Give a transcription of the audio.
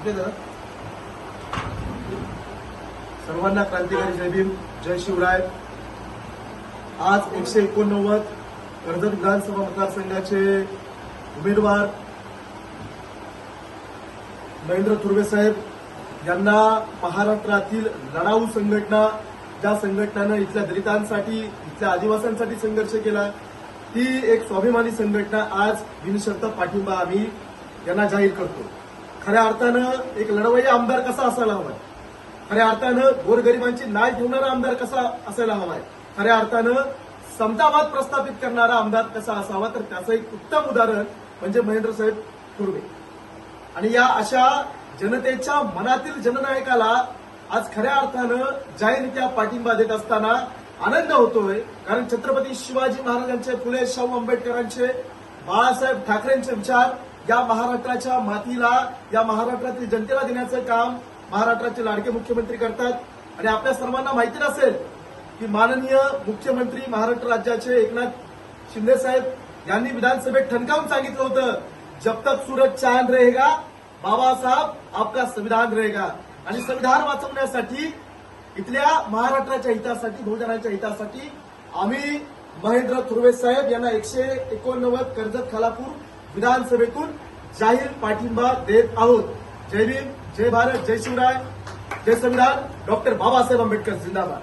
Okay दादा सर्वांना क्रांतिकारी जय भीम जय शिवराय. आज एकशे एकोणनव्वद कर्जत विधानसभा मतदारसंघाचे उमेदवार महेंद्र थुर्वे साहेब यांना महाराष्ट्रातील लढाऊ संघटना ज्या संघटनानं इथल्या दलितांसाठी इथल्या आदिवासींसाठी संघर्ष केला ती एक स्वाभिमानी संघटना आज बिनशर्त पाठिंबा आम्ही यांना जाहीर करतो. खऱ्या अर्थानं एक लढवय्या आमदार कसा असायला हवाय? खऱ्या अर्थानं गोरगरिबांची नाय ठेवणारा आमदार कसा असायला हवाय? खऱ्या अर्थानं समतावाद प्रस्थापित करणारा आमदार कसा असावा? तर त्याचं एक उत्तम उदाहरण म्हणजे महेंद्र साहेब आणि या अशा जनतेच्या मनातील जननायकाला आज खऱ्या अर्थानं जाहीररित्या पाठिंबा देत असताना आनंद होतोय. कारण छत्रपती शिवाजी महाराजांचे फुले शाहू आंबेडकरांचे बाळासाहेब ठाकरेंचे विचार या महाराष्ट्राच्या मातीला या महाराष्ट्रातील जनतेला देण्याचं काम महाराष्ट्राचे लाडके मुख्यमंत्री करतात. आणि आपल्या सर्वांना माहिती नसेल की माननीय मुख्यमंत्री महाराष्ट्र राज्याचे एकनाथ शिंदे साहेब यांनी विधानसभेत ठणकावून सांगितलं होतं जब तक सूरज चांद रहेगा बाबासाहेब आपका संविधान रहेगा. आणि संविधान वाचवण्यासाठी इथल्या महाराष्ट्राच्या हितासाठी बहुजनांच्या हितासाठी आम्ही महेंद्र थुर्वे साहेब यांना एकशे एकोणनव्वद कर्जत खालापूर विधानसभेतून जाहीर पाठिंबा देत आहोत. जय भीम जय भारत जय शिवराय जय संविधान. डॉक्टर बाबासाहेब आंबेडकर जिंदाबाद.